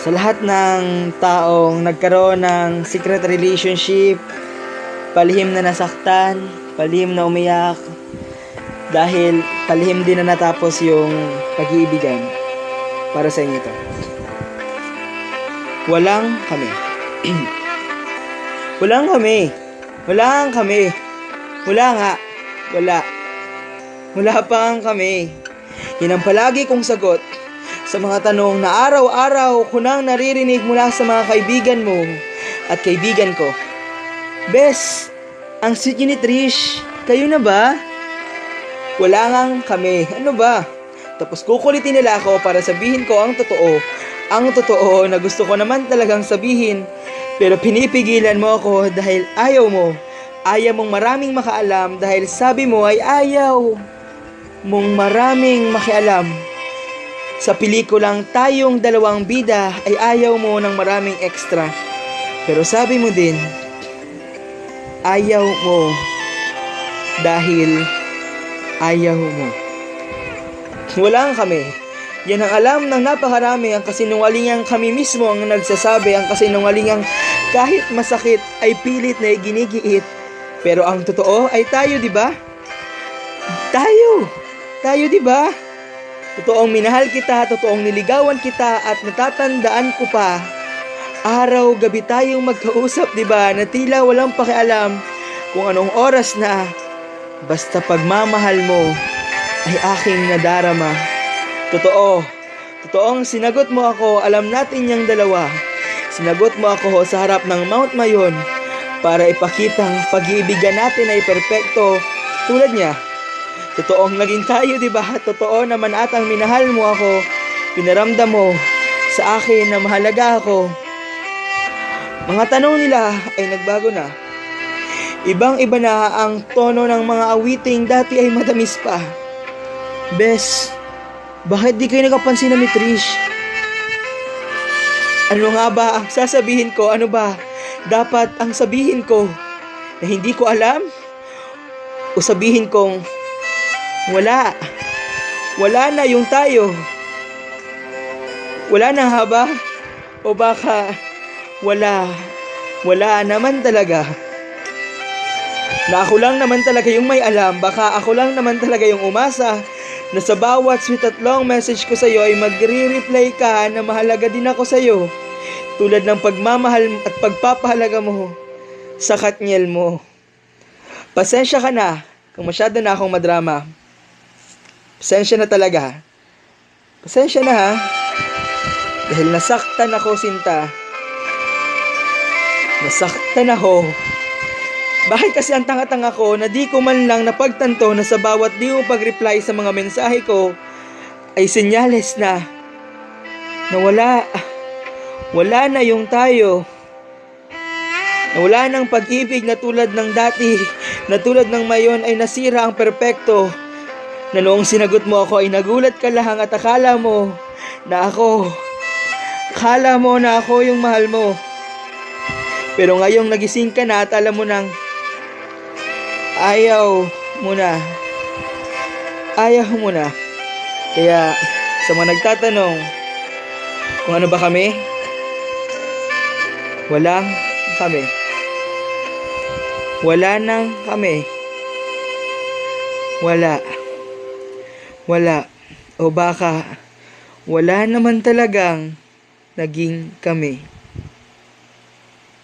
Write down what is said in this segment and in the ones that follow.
Sa lahat ng taong nagkaroon ng secret relationship, palihim na nasaktan, palihim na umiyak, dahil palihim din na natapos yung pag-iibigan. Para sa inyo to. Walang kami. Walang kami. Walang kami. Wala nga. Wala. Wala pa ang kami. Yan ang palagi kong sagot sa mga tanong na araw-araw ko nang naririnig mula sa mga kaibigan mo at kaibigan ko. Bes, ang sweet ni Trish. Kayo na ba? Wala ngang kami. Ano ba? Tapos kukulitin nila ako para sabihin ko ang totoo. Ang totoo na gusto ko naman talagang sabihin. Pero pinipigilan mo ako dahil ayaw mo. Ayaw mong maraming makaalam dahil sabi mo ay ayaw mong maraming makialam. Sa pelikulang tayong dalawang bida ay ayaw mo ng maraming extra. Pero sabi mo din, ayaw mo dahil ayaw mo. Walang kami. Yan ang alam ng napakarami ang kasinungalingang kami mismo ang nagsasabi ang kasinungalingang kahit masakit ay pilit na ginigiit. Pero ang totoo ay tayo, di ba? Tayo! Tayo, di ba? Totoong minahal kita, totoong niligawan kita at natatandaan ko pa. Araw, gabi tayong magkausap, di ba? Na tila walang pakialam kung anong oras na. Basta pagmamahal mo ay aking nadarama. Totoo. Totoong sinagot mo ako, alam natin yung dalawa. Sinagot mo ako sa harap ng Mount Mayon para ipakitang pag-iibigan natin ay perpekto tulad niya. Totoong naging tayo, di ba? Totoo naman atang minahal mo ako. Pinaramdam mo sa akin na mahalaga ako. Mga tanong nila ay nagbago na. Ibang-iba na ang tono ng mga awiting dati ay matamis pa. Bes, bakit di kayo nakapansin na ni Trish? Ano nga ba ang sasabihin ko? Ano ba? Dapat ang sabihin ko na hindi ko alam? O sabihin kong wala. Wala na yung tayo. Wala na nga ba? O baka wala. Wala naman talaga. Na ako lang naman talaga yung may alam. Baka ako lang naman talaga yung umasa na sa bawat sweet at long message ko sa'yo ay magre-reply ka na mahalaga din ako sa'yo. Tulad ng pagmamahal at pagpapahalaga mo sa katniel mo. Pasensya ka na kung masyado na akong madrama. Pasensya na talaga. Pasensya na ha. Dahil nasaktan ako, Sinta. Nasaktan ako. Bakit kasi ang tanga-tanga ko na di ko man lang napagtanto na sa bawat di mo pag-reply sa mga mensahe ko ay senyales na na wala wala na yung tayo na wala ng pag-ibig na tulad ng dati na tulad ng mayon ay nasira ang perpekto na noong sinagot mo ako ay nagulat ka lang at akala mo na ako akala mo na ako yung mahal mo pero ngayong nagising ka na at alam mo nang ayaw mo na. Ayaw mo na. Kaya sa mga nagtatanong kung ano ba kami, walang kami. Wala nang kami. Wala. Wala. O baka wala naman talagang naging kami.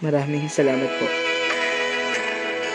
Maraming salamat po.